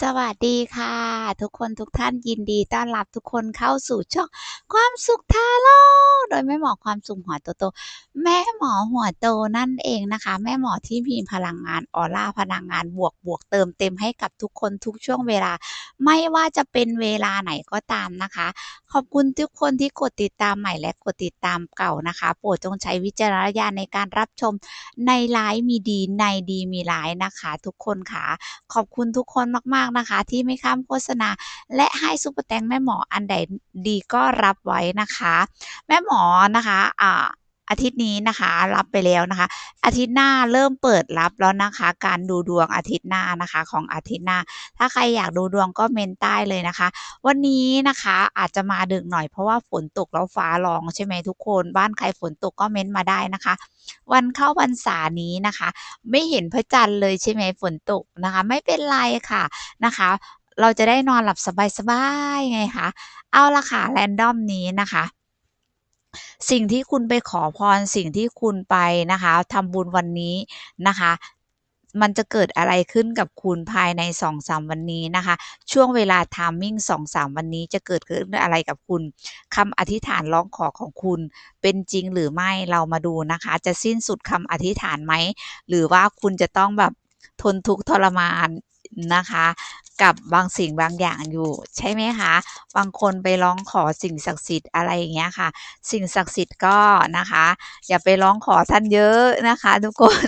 สวัสดีค่ะ ทุกคนทุกท่านยินดีต้อนรับทุกคนเข้าสู่ช่องความสุขทาโร่โดยแม่หมอความสุขหัวโตโตแม่หมอหัวโตนั่นเองนะคะ แม่หมอที่มีพลังงานออร่าพลังงานบวกบวกเติมเต็มให้กับทุกคนทุกช่วงเวลา ไม่ว่าจะเป็นเวลาไหนก็ตามนะคะ ขอบคุณทุกคนที่กดติดตามใหม่และกดติดตามเก่านะคะ โปรดจงใช้วิจารณญาณในการรับชมในไลฟ์มีดีในดีมีร้ายนะคะ ทุกคนค่ะขอบคุณทุกคนมากๆนะคะ ที่ไม่ข้ามโฆษณา และให้ซุปเปอร์แตงแม่หมออันใดดีก็รับไว้นะคะ แม่หมอนะคะอ่า อาทิตย์นี้นะคะ รับไปแล้วนะคะ อาทิตย์หน้าเริ่มเปิดรับแล้วนะคะ การดูดวงอาทิตย์หน้านะคะ ของอาทิตย์หน้า ถ้าใครอยากดูดวงก็เมนใต้เลยนะคะ วันนี้นะคะอาจจะมาดึกหน่อยเพราะว่าฝนตกแล้วฟ้าร้องใช่ไหมทุกคน บ้านใครฝนตกก็เมนมาได้นะคะ วันเข้าพรรษานี้นะคะ ไม่เห็นพระจันทร์เลยใช่ไหมฝนตกนะคะ ไม่เป็นไรค่ะนะคะเราจะได้นอนหลับสบายๆไงคะ เอาละค่ะ แรนดอมนี้นะคะ สิ่งที่คุณไปขอพรสิ่งที่คุณไปนะคะทำบุญวันนี้นะคะมันจะเกิดอะไรขึ้นกับคุณภายใน2-3วันนี้นะคะ ช่วงเวลา timing 2-3วันนี้จะเกิดขึ้นอะไรกับคุณคำอธิษฐานร้องขอของคุณ เป็นจริงหรือไม่เรามาดูนะคะ จะสิ้นสุดคำอธิษฐานไหม หรือว่าคุณจะต้องแบบทนทุกข์ทรมานนะคะ กับบางสิ่งบางอย่างอยู่ ใช่ไหมคะ บางคนไปร้องขอสิ่งศักดิ์สิทธิ์อะไรอย่างเงี้ยค่ะ สิ่งศักดิ์สิทธิ์ก็นะคะ อย่าไปร้องขอท่านเยอะนะคะ ทุกคน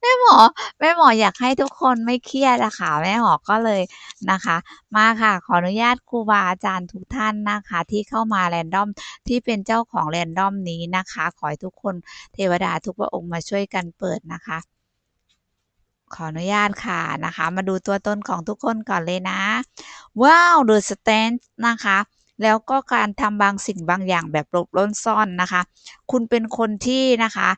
แม่หมอแม่หมออยากให้ทุกคนไม่เครียดอะค่ะแม่หมอก็เลยนะคะ มาค่ะขออนุญาตครูบาอาจารย์ทุกท่านนะคะ ที่เข้ามาแรนดอมที่เป็นเจ้าของแรนดอมนี้นะคะ ขอให้ทุกคนเทวดาทุกพระองค์มาช่วยกันเปิดนะคะ ขออนุญาตค่ะนะคะ มาดูตัวตนของทุกคนก่อนเลยนะ ว้าวดูสแตนนะคะ แล้วก็การทำบางสิ่งบางอย่างแบบหลบล้นซ่อนนะคะ คุณเป็นคนที่นะคะ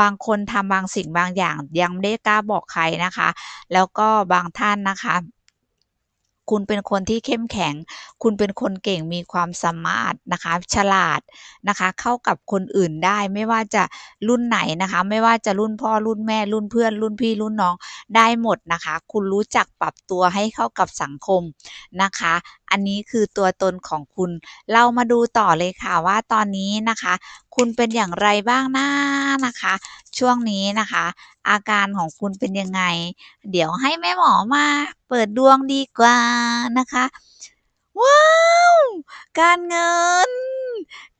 บางคนทำบางสิ่งบางอย่างยังไม่ได้กล้าบอกใครนะคะ แล้วก็บางท่านนะคะ คุณเป็นคนที่เข้มแข็ง คุณเป็นคนเก่งมีความสามารถนะคะ ฉลาดนะคะ เข้ากับคนอื่นได้ไม่ว่าจะรุ่นไหนนะคะ ไม่ว่าจะรุ่นพ่อรุ่นแม่รุ่นเพื่อน รุ่นพี่รุ่นน้องได้หมดนะคะ คุณรู้จักปรับตัวให้เข้ากับสังคมนะคะ อันนี้คือตัวตนของคุณ เรามาดูต่อเลยค่ะว่าตอนนี้นะคะ คุณเป็นอย่างไรบ้างนะนะคะ ช่วงนี้นะคะ อาการของคุณเป็นยังไง เดี๋ยวให้แม่หมอมาเปิดดวงดีกว่านะคะ ว้าว การเงิน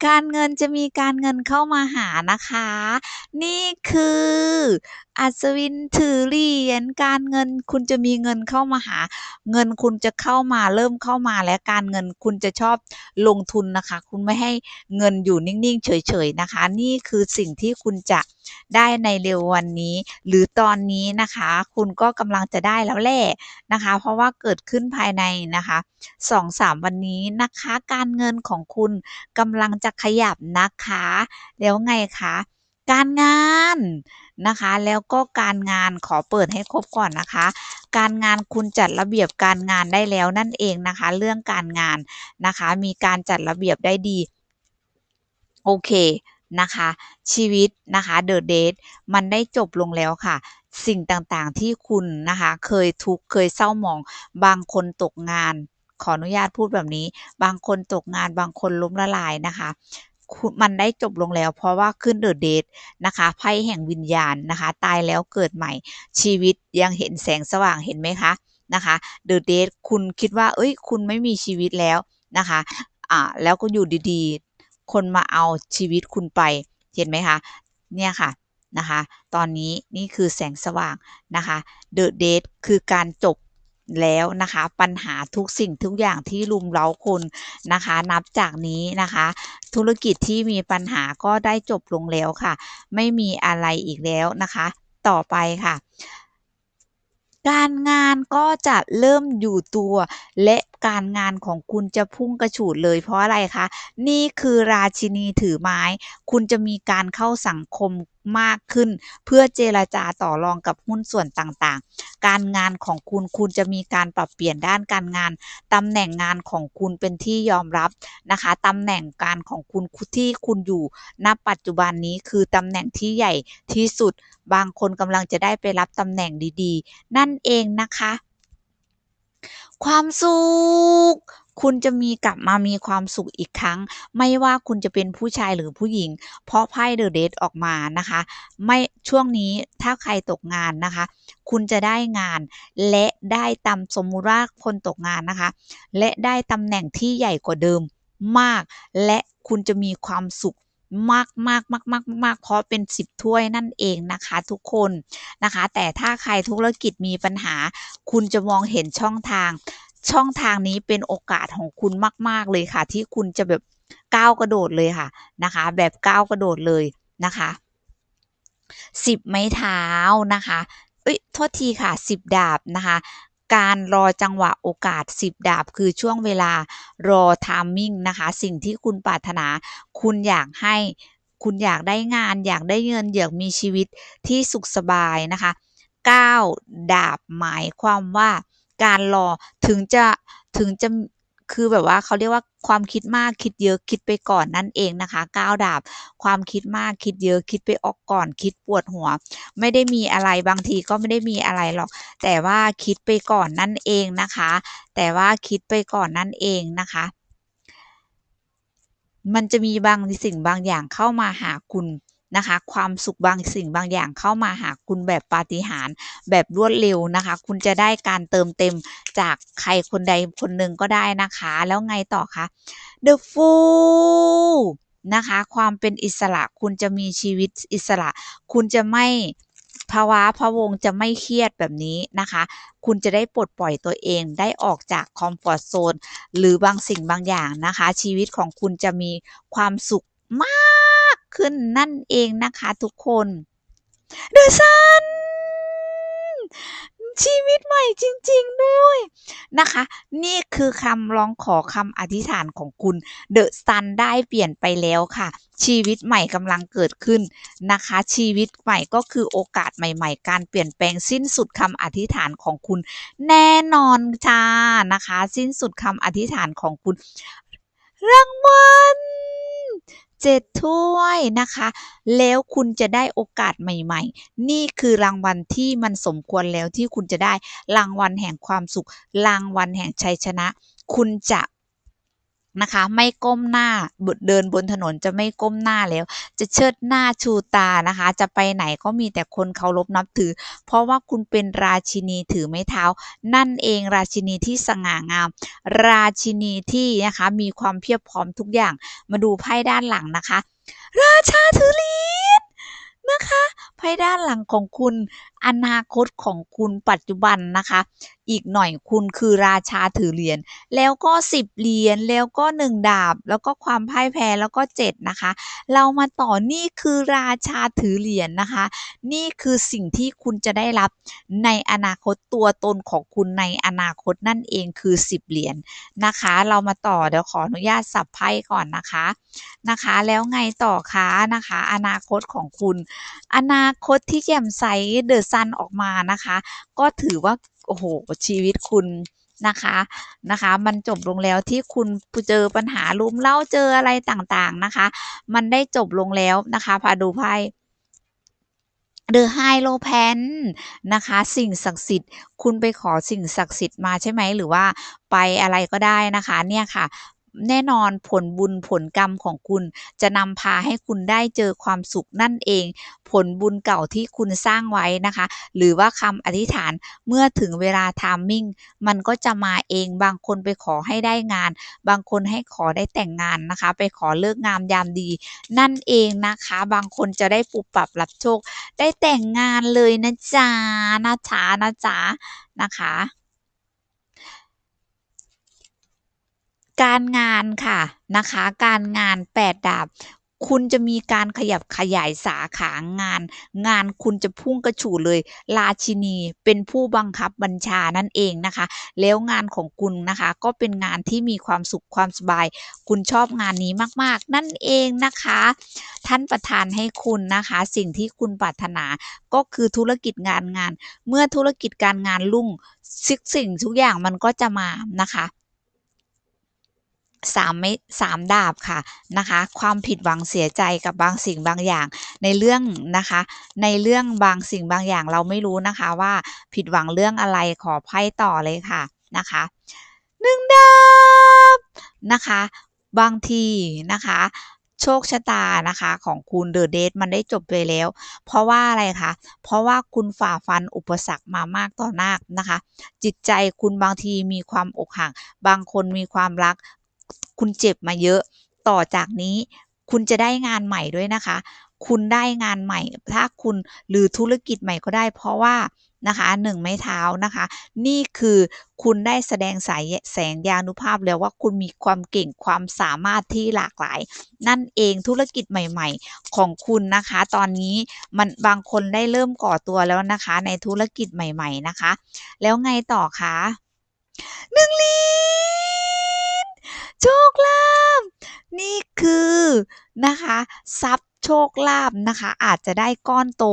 การเงินจะมีการเงินเข้ามาหานะคะ นี่คืออัศวินถือเหรียญการเงินคุณจะมีเงินเข้ามาหา เงินคุณจะเข้ามาเริ่มเข้ามาและการเงินคุณจะชอบลงทุนนะคะ คุณไม่ให้เงินอยู่นิ่งๆ เฉยๆนะคะ นี่คือสิ่งที่คุณจะได้ในเร็ววันนี้ หรือตอนนี้นะคะ คุณก็กำลังจะได้แล้วแหละนะคะ เพราะว่าเกิดขึ้นภายในนะคะ2-3วันนี้นะคะ การเงินของคุณกำลังจะขยับนะคะ แล้วไงคะการงาน นะคะ แล้วก็การงานขอเปิดให้ครบก่อนนะคะ การงานคุณจัดระเบียบการงานได้แล้วนั่นเองนะคะ เรื่องการงานนะคะ มีการจัดระเบียบได้ดี โอเคนะคะ ชีวิตนะคะ The Date มันได้จบลงแล้วค่ะสิ่งต่างๆที่คุณนะคะ เคยทุกข์เคยเศร้าหมอง บางคนตกงาน ขออนุญาตพูดแบบนี้ บางคนตกงาน บางคนล้มละลายนะคะ มันได้จบลงแล้ว เพราะว่าขึ้น The Date นะคะไพ่แห่งวิญญาณนะคะ ตายแล้วเกิดใหม่ชีวิตยังเห็นแสงสว่างเห็นไหมคะนะคะ The Date คุณคิดว่า เอ้ย คุณไม่มีชีวิตแล้วนะคะอ่าแล้วก็อยู่ดีๆ คนมาเอาชีวิตคุณไปเห็นไหมคะเนี่ยค่ะนะคะ ตอนนี้นี่คือแสงสว่างนะคะ The Date คือการจบ แล้วนะคะ ปัญหาทุกสิ่งทุกอย่างที่รุมเร้าคุณนะคะ นับจากนี้นะคะ ธุรกิจที่มีปัญหาก็ได้จบลงแล้วค่ะ ไม่มีอะไรอีกแล้วนะคะ ต่อไปค่ะ การงานก็จะเริ่มอยู่ตัวและ การงานของคุณจะพุ่งกระฉูดเลยเพราะอะไรคะ นี่คือราชินีถือไม้ คุณจะมีการเข้าสังคมมากขึ้น เพื่อเจรจาต่อรองกับหุ้นส่วนต่างๆ การงานของคุณคุณจะมีการปรับเปลี่ยนด้านการงานตำแหน่งงานของคุณเป็นที่ยอมรับนะคะตำแหน่งการของคุณที่คุณอยู่ณปัจจุบันนี้คือตำแหน่งที่ใหญ่ที่สุด บางคนกำลังจะได้ไปรับตำแหน่งดีๆ นั่นเองนะคะ ความสุข คุณจะมีกลับมามีความสุขอีกครั้ง ไม่ว่าคุณจะเป็นผู้ชายหรือผู้หญิง เพราะไพ่ The Death ออกมานะคะ ไม่ช่วงนี้ถ้าใครตกงานนะคะ คุณจะได้งาน และได้ตำสมมุติว่าคนตกงานนะคะ และได้ตำแหน่งที่ใหญ่กว่าเดิมมาก และคุณจะมีความสุข มากมากมากมากมากเพราะเป็น10ถ้วยนั่นเองนะคะทุกคนนะคะ แต่ถ้าใครธุรกิจมีปัญหา คุณจะมองเห็นช่องทาง ช่องทางนี้เป็นโอกาสของคุณมาก ๆเลยค่ะ ที่คุณจะแบบก้าวกระโดดเลยค่ะนะคะ แบบก้าวกระโดดเลยนะคะสิบไม้เท้านะคะเอ้ยโทษทีค่ะสิบดาบนะคะ การรอจังหวะโอกาสสิบดาบ คือช่วงเวลารอทามมิ่งนะคะ สิ่งที่คุณปรารถนา คุณอยากให้คุณอยากได้งาน อยากได้เงิน อยากมีชีวิตที่สุขสบายนะคะ 9 ดาบหมายความว่าการรอถึงจะถึงจะ คือแบบว่าเขาเรียกว่าความคิดมากคิดเยอะคิดไปก่อนนั่นเองนะคะก้าวดาบ ความคิดมากคิดเยอะคิดไปออกก่อน คิดปวดหัว ไม่ได้มีอะไรบางทีก็ไม่ได้มีอะไรหรอก แต่ว่าคิดไปก่อนนั่นเองนะคะ แต่ว่าคิดไปก่อนนั่นเองนะคะมันจะมีบางสิ่งบางอย่างเข้ามาหาคุณ นะคะ ความสุขบางสิ่งบางอย่างเข้ามาหาคุณแบบปาฏิหาริย์แบบรวดเร็วนะคะ คุณจะได้การเติมเต็มจากใครคนใดคนหนึ่งก็ได้นะคะ แล้วไงต่อคะ The Fool นะคะ ความเป็นอิสระคุณจะมีชีวิตอิสระ คุณจะไม่ภาวะพะวงจะไม่เครียดแบบนี้นะคะ คุณจะได้ปลดปล่อยตัวเองได้ออกจากคอมฟอร์ทโซนหรือบางสิ่งบางอย่างนะคะ ชีวิตของคุณจะมีความสุขมาก ขึ้นนั่นเองนะคะทุกคน The Sun ชีวิตใหม่จริง ๆ ด้วยนะคะ นี่คือคำร้องขอคำอธิษฐานของคุณ The Sun ได้เปลี่ยนไปแล้วค่ะ ชีวิตใหม่กำลังเกิดขึ้นนะคะ ชีวิตใหม่ก็คือโอกาสใหม่ ๆ การเปลี่ยนแปลงสิ้นสุดคำอธิษฐานของคุณ แน่นอนจ้านะคะ สิ้นสุดคำอธิษฐานของคุณรางวัล 7 ถ้วยนะคะ แล้วคุณจะได้โอกาสใหม่ ๆ นี่คือรางวัลที่มันสมควรแล้วที่คุณจะได้รางวัลแห่งความสุข รางวัลแห่งชัยชนะ คุณจะ นะคะ ไม่ก้มหน้าเดินบนถนนจะไม่ก้มหน้าแล้ว จะเชิดหน้าชูตานะคะ จะไปไหนก็มีแต่คนเคารพนับถือ เพราะว่าคุณเป็นราชินีถือไม้เท้า นั่นเองราชินีที่สง่างาม ราชินีที่นะคะมีความเพียบพร้อมทุกอย่างมาดูไพ่ด้านหลังนะคะ ราชาถือเหรียญนะคะไพ่ด้านหลังของคุณ อนาคตของคุณปัจจุบันนะคะ อีกหน่อยคุณคือราชาถือเหรียญแล้วก็ 10 เหรียญแล้วก็ 1 ดาบ แล้วก็ความพ่ายแพ้แล้วก็ 7 นะคะ เรามาต่อนี่คือราชาถือเหรียญนะคะ นี่คือสิ่งที่คุณจะได้รับในอนาคตตัวตนของคุณในอนาคตนั่นเองคือ 10 เหรียญนะคะ เรามาต่อเดี๋ยวขออนุญาตสับไพ่ก่อนนะคะนะคะ แล้วไงต่อคะนะคะ อนาคตของคุณ อนาคตที่แจ่มใสเดอะซันออกมานะคะ ก็ถือว่าโอ้โหชีวิตคุณนะคะนะคะ มันจบลงแล้วที่คุณเจอปัญหาลุมเล่าเจออะไรต่างๆนะคะ มันได้จบลงแล้วนะคะพาดูไพ่เดอะไฮโลแพนนะคะ สิ่งศักดิ์สิทธิ์ คุณไปขอสิ่งศักดิ์สิทธิ์มาใช่ไหมหรือว่าไปอะไรก็ได้นะคะ เนี่ยค่ะ แน่นอนผลบุญผลกรรมของคุณ จะนำพาให้คุณได้เจอความสุขนั่นเอง ผลบุญเก่าที่คุณสร้างไว้นะคะ หรือว่าคำอธิษฐานเมื่อถึงเวลาทามมิ่งมันก็จะมาเองบางคนไปขอให้ได้งาน บางคนให้ขอได้แต่งงานนะคะ ไปขอเลิกงามยามดี นั่นเองนะคะ บางคนจะได้ปุบปรับรับโชค ได้แต่งงานเลยนะจ๊ะนะจ๊ะนะจ๊ะนะคะ การงานค่ะนะคะ การงาน8ดาบคุณจะมีการขยับขยายสาขางาน งานคุณจะพุ่งกระฉูดเลย ราชินีเป็นผู้บังคับบัญชานั่นเองนะคะ แล้วงานของคุณนะคะ ก็เป็นงานที่มีความสุขความสบาย คุณชอบงานนี้มากๆ นั่นเองนะคะ ท่านประทานให้คุณนะคะ สิ่งที่คุณปรารถนาก็คือธุรกิจงานงาน เมื่อธุรกิจการงานรุ่งซิกสิ่งทุกอย่างมันก็จะมานะคะ สามไม่สามดาบค่ะนะคะ ความผิดหวังเสียใจกับบางสิ่งบางอย่าง ในเรื่องนะคะ ในเรื่องบางสิ่งบางอย่างเราไม่รู้นะคะว่าผิดหวังเรื่องอะไรขอไพ่ต่อเลยค่ะนะคะหนึ่งดาบนะคะ บางทีนะคะโชคชะตานะคะของคุณเดอะเดทมันได้จบไปแล้ว เพราะว่าอะไรคะ เพราะว่าคุณฝ่าฟันอุปสรรคมามากต่อหน้านะคะ จิตใจคุณบางทีมีความอกหัก บางคนมีความรัก คุณเจ็บมาเยอะ ต่อจากนี้คุณจะได้งานใหม่ด้วยนะคะ คุณได้งานใหม่ ถ้าคุณหรือธุรกิจใหม่ก็ได้ เพราะว่านะคะหนึ่งไม้เท้านะคะ นี่คือคุณได้แสดงสายแสงยานุภาพแล้วว่าคุณมีความเก่งความสามารถที่หลากหลาย นั่นเองธุรกิจใหม่ ๆ ของคุณนะคะ ตอนนี้มันบางคนได้เริ่มก่อตัวแล้วนะคะ ในธุรกิจใหม่ ๆนะคะ แล้วไงต่อคะหนึ่งลี โชคลาภนี่คือนะคะทรัพย์โชคลาภนะคะ อาจจะได้ก้อนโต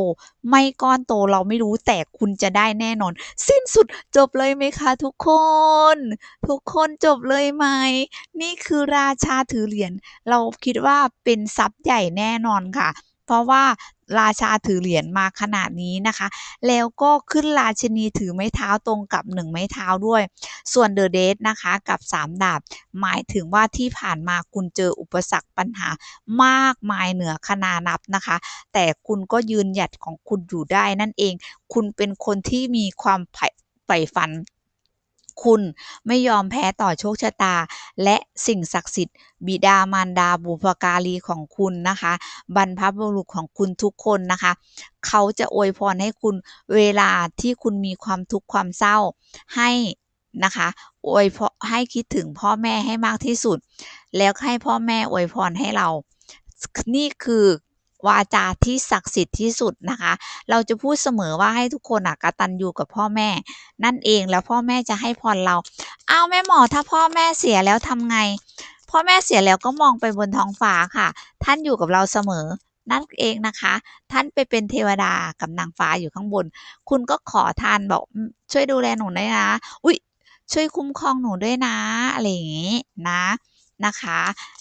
ไม่ก้อนโตเราไม่รู้แต่คุณจะได้แน่นอน สิ้นสุดจบเลยไหมคะทุกคน ทุกคนจบเลยไหม นี่คือราชาถือเหรียญเราคิดว่าเป็นทรัพย์ใหญ่แน่นอนค่ะ เพราะว่า ราชาถือเหรียญมาขนาดนี้นะคะ แล้วก็ขึ้นราชินีถือไม้เท้าตรงกับหนึ่งไม้เท้าด้วย ส่วนเดอะเดทนะคะกับสามดาบ หมายถึงว่าที่ผ่านมาคุณเจออุปสรรคปัญหามากมายเหนือคนานับนะคะ แต่คุณก็ยืนหยัดของคุณอยู่ได้นั่นเอง คุณเป็นคนที่มีความใฝ่ฝัน คุณไม่ยอมแพ้ต่อโชคชะตา และสิ่งศักดิ์สิทธิ์ บิดามารดาบุพการีของคุณนะคะ บรรพบุรุษของคุณทุกคนนะคะ เขาจะอวยพรให้คุณเวลาที่คุณมีความทุกข์ความเศร้าให้นะคะอวยพรให้คิดถึงพ่อแม่ให้มากที่สุด แล้วให้พ่อแม่อวยพรให้เรา นี่คือ วาจาที่ศักดิ์สิทธิ์ที่สุดนะคะ เราจะพูดเสมอว่าให้ทุกคนอะกตัญญูกับพ่อแม่ นั่นเองแล้วพ่อแม่จะให้พรเรา เอาแม่หมอถ้าพ่อแม่เสียแล้วทำไง พ่อแม่เสียแล้วก็มองไปบนท้องฟ้าค่ะ ท่านอยู่กับเราเสมอนั่นเองนะคะ ท่านไปเป็นเทวดากับนางฟ้าอยู่ข้างบน คุณก็ขอทานบอกช่วยดูแลหนูด้วยนะ อุ้ยช่วยคุ้มครองหนูด้วยนะ อะไรอย่างงี้นะ นะคะ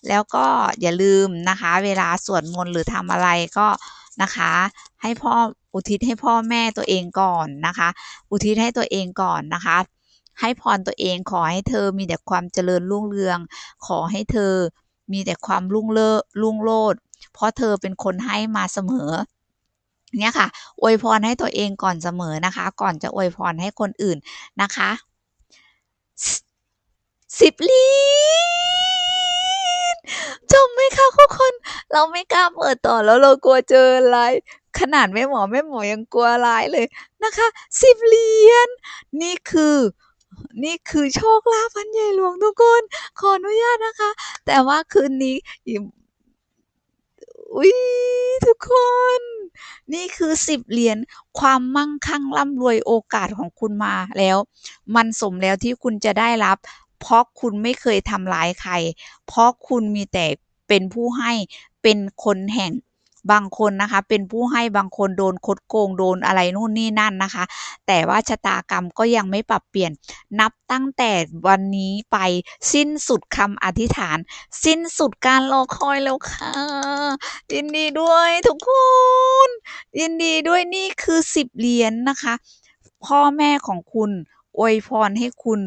แล้วก็อย่าลืมนะคะ เวลาสวดมนต์หรือทำอะไรก็นะคะ ให้พ่ออุทิศให้พ่อแม่ตัวเองก่อนนะคะ อุทิศให้ตัวเองก่อนนะคะ ให้พรตัวเองขอให้เธอมีแต่ความเจริญรุ่งเรือง ขอให้เธอมีแต่ความรุ่งเลิศรุ่งโรจน์เพราะเธอเป็นคนให้มาเสมอเนี่ยค่ะ อวยพรให้ตัวเองก่อนเสมอนะคะ ก่อนจะอวยพรให้คนอื่นนะคะ สิบลี จบไหมคะทุกคน เราไม่กล้าเปิดต่อแล้วเรากลัวเจออะไรขนาดแม่หมอแม่หมอยังกลัวร้ายเลยนะคะสิบเหรียญนี่คือนี่คือโชคลาภพันใหญ่หลวงทุกคน ขออนุญาตนะคะ แต่ว่าคืนนี้อุ้ยทุกคน นี่คือสิบเหรียญความมั่งคั่งร่ำรวยโอกาสของคุณมาแล้ว มันสมแล้วที่คุณจะได้รับ เพราะคุณไม่เคยทำร้ายใคร เพราะคุณมีแต่เป็นผู้ให้เป็นคนแห่งบางคนนะคะ เป็นผู้ให้บางคนโดนคดโกงโดนอะไรนู่นนี่นั่นนะคะ แต่ว่าชะตากรรมก็ยังไม่ปรับเปลี่ยน นับตั้งแต่วันนี้ไปสิ้นสุดคำอธิษฐาน สิ้นสุดการรอคอยแล้วค่ะ ยินดีด้วยทุกคน ยินดีด้วยนี่คือสิบเหรียญนนะคะ พ่อแม่ของคุณ อวยพรให้คุณ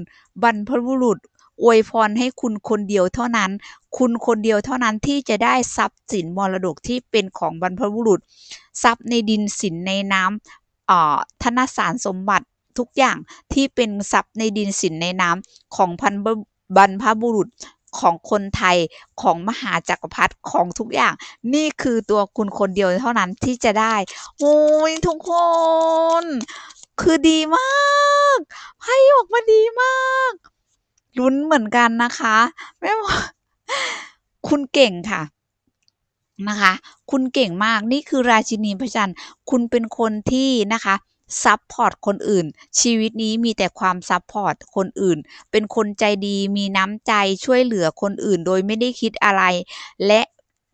บรรพบุรุษอวยพรให้คุณคนเดียวเท่านั้น คุณคนเดียวเท่านั้นที่จะได้ทรัพย์สินมรดกที่เป็นของบรรพบุรุษ ทรัพย์ในดินสินในน้ำธนสารสมบัติทุกอย่างที่เป็นทรัพย์ในดินสินในน้ำของพันบรรพบุรุษของคนไทยของมหาจักรพรรดิของทุกอย่าง นี่คือตัวคุณคนเดียวเท่านั้นที่จะได้ โอ้ยทุกคน คือดีมากให้ออกมาดีมากลุ้นเหมือนกันนะคะแม่บอคุณเก่งค่ะนะคะ คุณเก่งมากนี่คือราชินีพระจันทร์คุณเป็นคนที่นะคะซัปพอร์ตคนอื่น ชีวิตนี้มีแต่ความซัปพอร์ตคนอื่น เป็นคนใจดีมีน้ำใจช่วยเหลือคนอื่น โดยไม่ได้คิดอะไร และ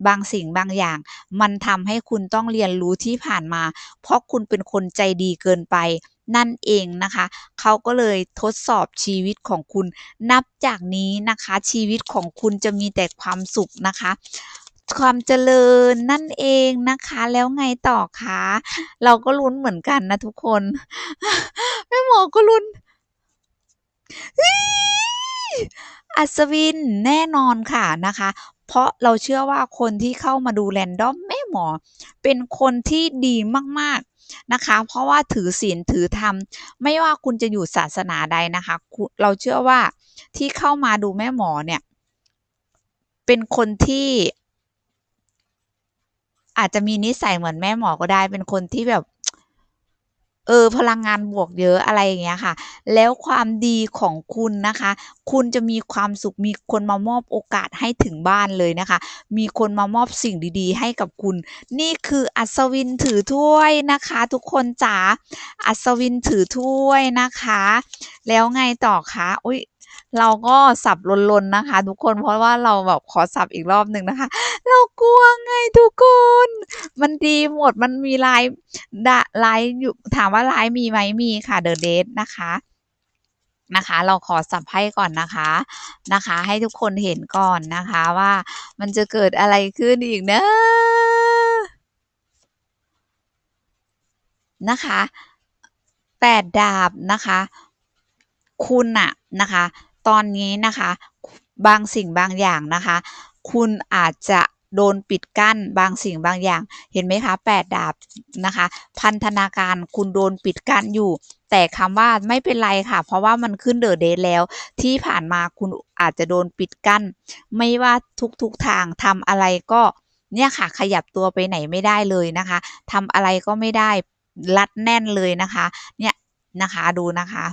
บางสิ่งบางอย่าง มันทำให้คุณต้องเรียนรู้ที่ผ่านมา เพราะคุณเป็นคนใจดีเกินไป นั่นเองนะคะ เขาก็เลยทดสอบชีวิตของคุณ นับจากนี้นะคะ ชีวิตของคุณจะมีแต่ความสุขนะคะความเจริญนั่นเองนะคะ แล้วไงต่อคะเราก็ลุ้นเหมือนกันนะทุกคนแม่หมอก็ลุ้นอัศวินแน่นอนค่ะนะคะ เพราะเราเชื่อว่าคนที่เข้ามาดู random แม่หมอ เป็นคนที่ดีมากๆ นะคะ เพราะว่าถือศีลถือธรรม ไม่ว่าคุณจะอยู่ศาสนาใดนะคะ เราเชื่อว่าที่เข้ามาดูแม่หมอเนี่ย เป็นคนที่อาจจะมีนิสัยเหมือนแม่หมอก็ได้ เป็นคนที่แบบ เออพลังงานบวกเยอะอะไรอย่างเงี้ยค่ะ แล้วความดีของคุณนะคะ คุณจะมีความสุขมีคนมามอบโอกาสให้ถึงบ้านเลยนะคะ มีคนมามอบสิ่งดีๆ ให้กับคุณ นี่คืออัศวินถือถ้วยนะคะ ทุกคนจ๋าอัศวินถือถ้วยนะคะ แล้วไงต่อคะ?อุ้ย เราก็สับลนๆนะคะ ทุกคนเพราะว่าเราแบบขอสับอีกรอบหนึ่งนะคะ เรากลัวไงทุกคน มันดีหมดมันมีร้ายดะร้ายอยู่ถามว่าร้ายมีไหม?มีค่ะ The Death นะคะนะคะ เราขอสับไพ่ก่อนนะคะนะคะ ให้ทุกคนเห็นก่อนนะคะว่ามันจะเกิดอะไรขึ้นอีกนะนะคะ8ดดาบนะคะ คุณน่ะนะคะ ตอนนี้นะคะ บางสิ่งบางอย่างนะคะ คุณอาจจะโดนปิดกั้นบางสิ่งบางอย่าง เห็นไหมคะ8ดดาบนะคะ พันธนาการคุณโดนปิดกั้นอยู่ แต่คำว่าไม่เป็นไรค่ะ เพราะว่ามันขึ้น The Death แล้ว ที่ผ่านมาคุณอาจจะโดนปิดกั้น ไม่ว่าทุกๆทางทำอะไรก็เนี่ยค่ะขยับตัวไปไหนไม่ได้เลยนะคะทำอะไรก็ไม่ได้รัดแน่นเลยนะคะ เนี่ยนะคะดูนะคะ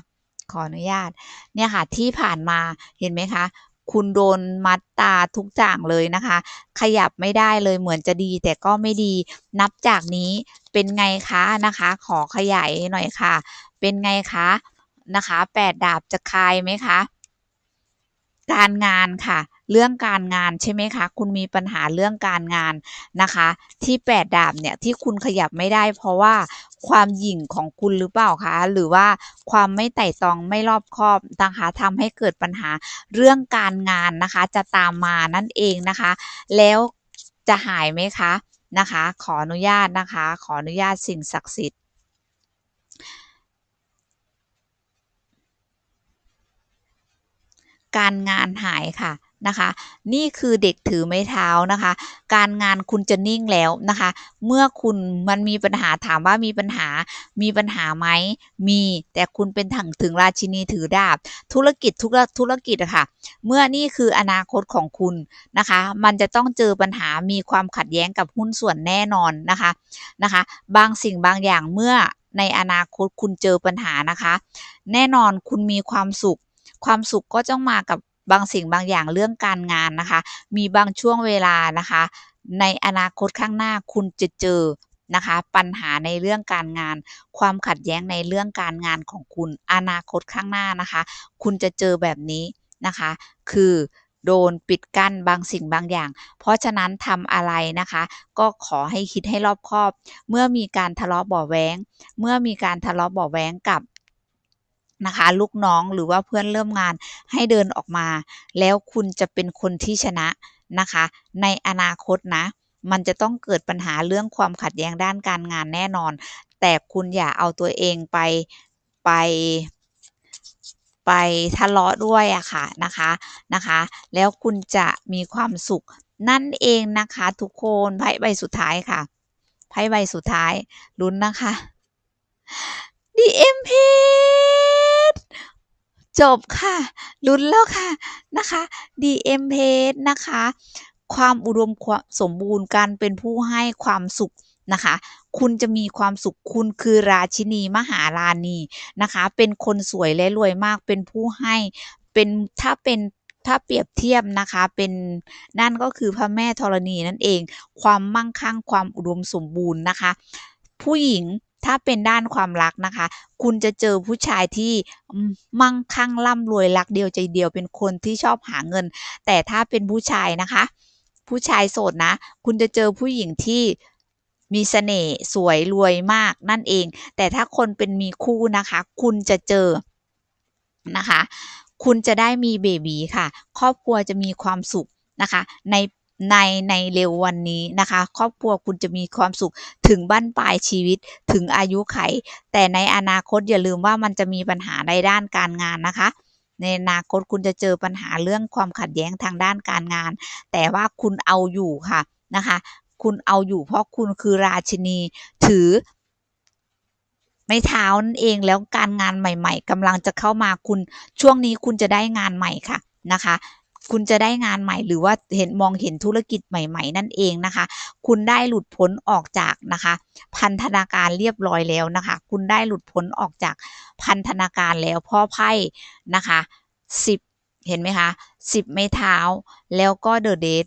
ขออนุญาต เนี่ยค่ะที่ผ่านมาเห็นไหมคะ คุณโดนมัดตาทุกอย่างเลยนะคะ ขยับไม่ได้เลยเหมือนจะดีแต่ก็ไม่ดี นับจากนี้เป็นไงคะนะคะ ขอขยายหน่อยค่ะ เป็นไงคะนะคะแปดาบจะคลายไหมคะ?การงานค่ะ เรื่องการงานใช่ไหมคะ คุณมีปัญหาเรื่องการงานนะคะ ที่8ดดาบเนี่ยที่คุณขยับไม่ได้ เพราะว่าความหยิ่งของคุณหรือเปล่าคะ?หรือว่าความไม่ไต่ตองไม่รอบคอบนะคะทำให้เกิดปัญหาเรื่องการงานนะคะ จะตามมานั่นเองนะคะ แล้วจะหายไหมคะ?นะคะ ขออนุญาตนะคะ ขออนุญาตสิ่งศักดิ์สิทธิ์การงานหายค่ะ นะคะ นี่คือเด็กถือไม้เท้านะคะ การงานคุณจะนิ่งแล้วนะคะ เมื่อคุณมันมีปัญหาถามว่ามีปัญหามีปัญหาไหม?มี แต่คุณเป็นถังถึงราชินีถือดาบ ธุรกิจทุกธุรกิจอะค่ะ เมื่อนี่คืออนาคตของคุณนะคะ มันจะต้องเจอปัญหามีความขัดแย้งกับหุ้นส่วนแน่นอนนะคะนะคะ บางสิ่งบางอย่างเมื่อในอนาคตคุณเจอปัญหานะคะ แน่นอนคุณมีความสุข ความสุขก็ต้องมากับ บางสิ่งบางอย่างเรื่องการงานนะคะ มีบางช่วงเวลานะคะ ในอนาคตข้างหน้าคุณจะเจอนะคะปัญหาในเรื่องการงาน ความขัดแย้งในเรื่องการงานของคุณอนาคตข้างหน้านะคะ คุณจะเจอแบบนี้นะคะ คือโดนปิดกั้นบางสิ่งบางอย่าง เพราะฉะนั้นทำอะไรนะคะ ก็ขอให้คิดให้รอบคอบ เมื่อมีการทะเลาะเบาะแว้งเมื่อมีการทะเลาะเบาะแว้งกับ นะคะ ลูกน้องหรือว่าเพื่อนเริ่มงานให้เดินออกมา แล้วคุณจะเป็นคนที่ชนะนะคะ ในอนาคตนะ มันจะต้องเกิดปัญหาเรื่องความขัดแย้งด้านการงานแน่นอน แต่คุณอย่าเอาตัวเองไปไปไปทะเลาะด้วยอะค่ะนะคะนะคะ แล้วคุณจะมีความสุขนั่นเองนะคะทุกคนไพ่ใบสุดท้ายค่ะไพ่ใบสุดท้ายลุ้นนะคะ The จบค่ะลุ้นแล้วค่ะนะคะ The Empress นะคะ ความอุดมควาสมบูรณ์การเป็นผู้ให้ความสุขนะคะ คุณจะมีความสุขคุณคือราชินีมหาราณีนะคะ เป็นคนสวยและรวยมากเป็นผู้ให้เป็นถ้าเป็นถ้าเปรียบเทียบนะคะเป็นนั่นก็คือพระแม่ธรณีนั่นเอง ความมั่งคั่งความอุดมสมบูรณ์นะคะ ผู้หญิง ถ้าเป็นด้านความรักนะคะ คุณจะเจอผู้ชายที่มั่งคั่งร่ำรวยรักเดียวใจเดียวเป็นคนที่ชอบหาเงิน แต่ถ้าเป็นผู้ชายนะคะ ผู้ชายโสดนะ คุณจะเจอผู้หญิงที่มีเสน่ห์สวยรวยมากนั่นเอง แต่ถ้าคนเป็นมีคู่นะคะ คุณจะเจอนะคะ คุณจะได้มีเบบีค่ะ ครอบครัวจะมีความสุขนะคะ ใน ในในเร็ววันนี้นะคะ ครอบครัวคุณจะมีความสุขถึงบั้นปลายชีวิตถึงอายุไข แต่ในอนาคตอย่าลืมว่ามันจะมีปัญหาในด้านการงานนะคะ ในอนาคตคุณจะเจอปัญหาเรื่องความขัดแย้งทางด้านการงาน แต่ว่าคุณเอาอยู่ค่ะนะคะ คุณเอาอยู่เพราะคุณคือราชินีถือไม่เท้านั่นเองแล้วการงานใหม่ ๆกำลังจะเข้ามาคุณช่วงนี้คุณจะได้งานใหม่ค่ะนะคะ คุณจะได้งานใหม่หรือว่าเห็นมองเห็นธุรกิจใหม่ ๆ นั่นเองนะคะ คุณได้หลุดพ้นออกจากนะคะ พันธนาการเรียบร้อยแล้วนะคะ คุณได้หลุดพ้นออกจากพันธนาการแล้วพ่อไพ่นะคะสิบเห็นไหมคะสิบไม้เท้า แล้วก็เดอะเดท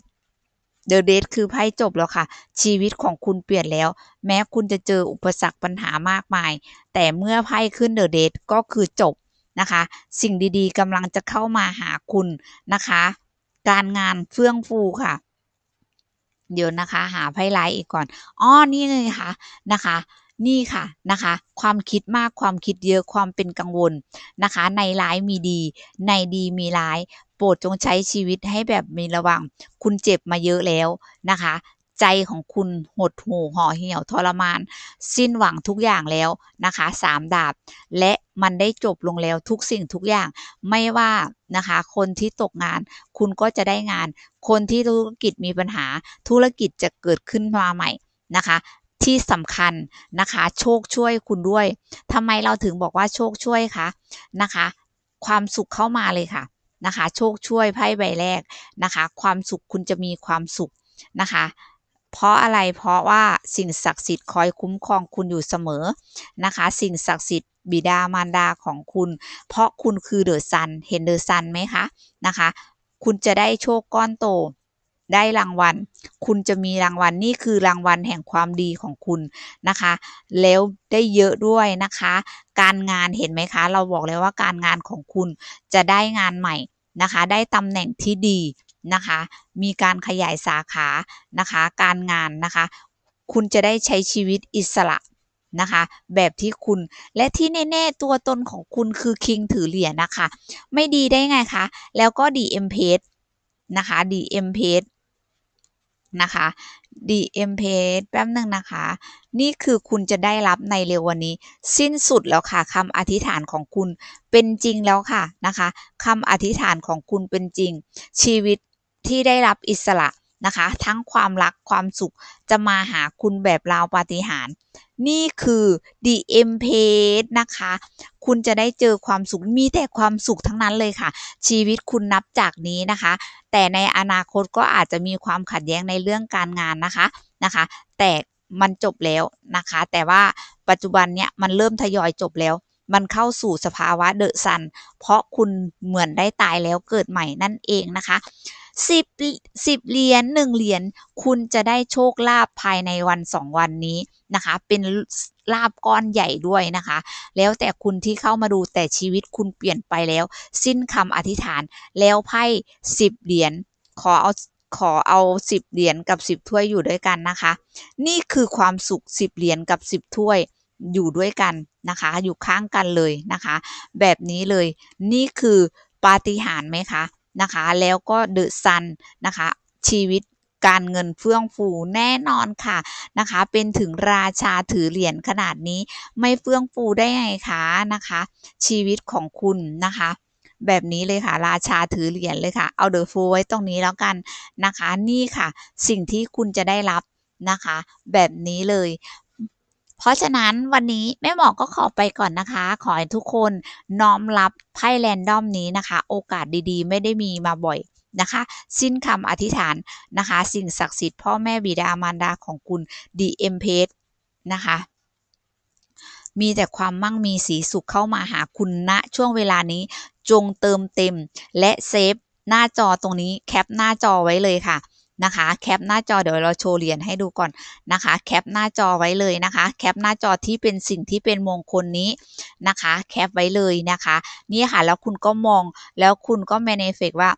เดอะเดทคือไพ่จบแล้วค่ะ ชีวิตของคุณเปลี่ยนแล้ว แม้คุณจะเจออุปสรรคปัญหามากมาย แต่เมื่อไพ่ขึ้นเดอะเดทก็คือจบ นะคะ สิ่งดีๆกำลังจะเข้ามาหาคุณนะคะ การงานเฟื่องฟูค่ะ เดี๋ยวนะคะ หาไพ่ไลท์อีกก่อนอ้อนี่เลยค่ะนะคะนี่ค่ะนะคะ ความคิดมากความคิดเยอะความเป็นกังวลนะคะ ในร้ายมีดี ในดีมีร้าย โปรดจงใช้ชีวิตให้แบบมีระวัง คุณเจ็บมาเยอะแล้วนะคะ ใจของคุณหดหู่ห่อเหี่ยวทรมาน สิ้นหวังทุกอย่างแล้วนะคะสามดาบ และมันได้จบลงแล้วทุกสิ่งทุกอย่างไม่ว่านะคะคนที่ตกงานคุณก็จะได้งาน คนที่ธุรกิจมีปัญหาธุรกิจจะเกิดขึ้นมาใหม่นะคะที่สำคัญนะคะ โชคช่วยคุณด้วยทำไมเราถึงบอกว่าโชคช่วยคะนะคะ ความสุขเข้ามาเลยค่ะนะคะ โชคช่วยไพ่ใบแรกนะคะ ความสุขคุณจะมีความสุขนะคะ เพราะอะไรเพราะว่าสิ่งศักดิ์สิทธิ์คอยคุ้มครองคุณอยู่เสมอนะคะ สิ่งศักดิ์สิทธิ์บิดามารดาของคุณ เพราะคุณคือเดอะซันเห็นเดอะซันไหมคะนะคะ คุณจะได้โชคก้อนโตได้รางวัล คุณจะมีรางวัลนี่คือรางวัลแห่งความดีของคุณนะคะ แล้วได้เยอะด้วยนะคะ การงานเห็นไหมคะ เราบอกเลยว่าการงานของคุณจะได้งานใหม่นะคะ ได้ตำแหน่งที่ดี นะคะ มีการขยายสาขานะคะ การงานนะคะ คุณจะได้ใช้ชีวิตอิสระนะคะ แบบที่คุณและที่แน่ๆตัวตนของคุณคือคิงถือเหรียญนะคะ ไม่ดีได้ไงคะ แล้วก็ดีเอ็มเพสนะคะดีเอ็มเพสนะคะ DM p a g แป๊บหนึ่งนะคะ นี่คือคุณจะได้รับในเร็ววันนี้ สิ้นสุดแล้วค่ะคำอธิษฐานของคุณเป็นจริงแล้วค่ะนะคะคำอธิษฐานของคุณเป็นจริง ชีวิตที่ได้รับอิสระ นะคะ ทั้งความรักความสุขจะมาหาคุณแบบราวปาฏิหาริย์นี่คือ DM p a g นะคะ คุณจะได้เจอความสุข มีแต่ความสุขทั้งนั้นเลยค่ะ ชีวิตคุณนับจากนี้นะคะ แต่ในอนาคตก็อาจจะมีความขัดแย้งในเรื่องการงานนะคะ นะคะ แต่มันจบแล้วนะคะ แต่ว่าปัจจุบันเนี้ยมันเริ่มทยอยจบแล้ว มันเข้าสู่สภาวะเดอะซัน เพราะคุณเหมือนได้ตายแล้วเกิดใหม่นั่นเองนะคะ สิบสิบเหรียญหนึ่งเหรียญคุณจะได้โชคลาภภายในวันสองวันนี้นะคะ เป็นลาบก้อนใหญ่ด้วยนะคะ แล้วแต่คุณที่เข้ามาดูแต่ชีวิตคุณเปลี่ยนไปแล้ว สิ้นคำอธิษฐานแล้วไพ่สิบเหรียญขอเอาขอเอาสิบเหรียญกับสิบถ้วยอยู่ด้วยกันนะคะ นี่คือความสุขสิบเหรียญกับสิบถ้วยอยู่ด้วยกันนะคะ อยู่ข้างกันเลยนะคะ แบบนี้เลยนี่คือปาฏิหาริย์ไหมคะ นะคะ แล้วก็เดอะซันนะคะ ชีวิตการเงินเฟื่องฟูแน่นอนค่ะนะคะ เป็นถึงราชาถือเหรียญขนาดนี้ไม่เฟื่องฟูได้ไงคะนะคะ ชีวิตของคุณนะคะ แบบนี้เลยค่ะ ราชาถือเหรียญเลยค่ะ เอาเดอะฟูไว้ตรงนี้แล้วกันนะคะ นี่ค่ะ สิ่งที่คุณจะได้รับนะคะ แบบนี้เลย เพราะฉะนั้นวันนี้แม่หมอก็ขอไปก่อนนะคะ ขอให้ทุกคนน้อมรับไพ่แรนดอมนี้นะคะ โอกาสดีๆ ไม่ได้มีมาบ่อยนะคะ สิ้นคำอธิษฐานนะคะ สิ่งศักดิ์สิทธิ์พ่อแม่บิดามารดาของคุณดีเอ็มเพสนะคะมีแต่ความมั่งมีสีสุขเข้ามาหาคุณณช่วงเวลานี้จงเติมเต็ม และเซฟหน้าจอตรงนี้แคปหน้าจอไว้เลยค่ะ นะคะ แคปหน้าจอเดี๋ยวเราโชว์เหรียญให้ดูก่อนนะคะ แคปหน้าจอไว้เลยนะคะ แคปหน้าจอที่เป็นสิ่งที่เป็นมงคลนี้นะคะ แคปไว้เลยนะคะ นี่ค่ะ แล้วคุณก็มองแล้วคุณก็ manifest ว่า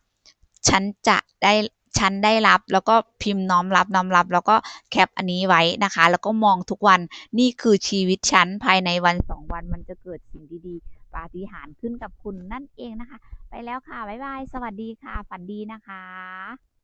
ฉันจะได้ฉันได้รับแล้วก็พิมพ์น้อมรับน้อมรับ แล้วก็แคปอันนี้ไว้นะคะ แล้วก็มองทุกวันนี่คือชีวิตฉันภายในวันสองวันมันจะเกิดสิ่งดีๆปาฏิหาริย์ขึ้นกับคุณนั่นเองนะคะ ไปแล้วค่ะ บ๊ายบาย สวัสดีค่ะ ฝันดีนะคะ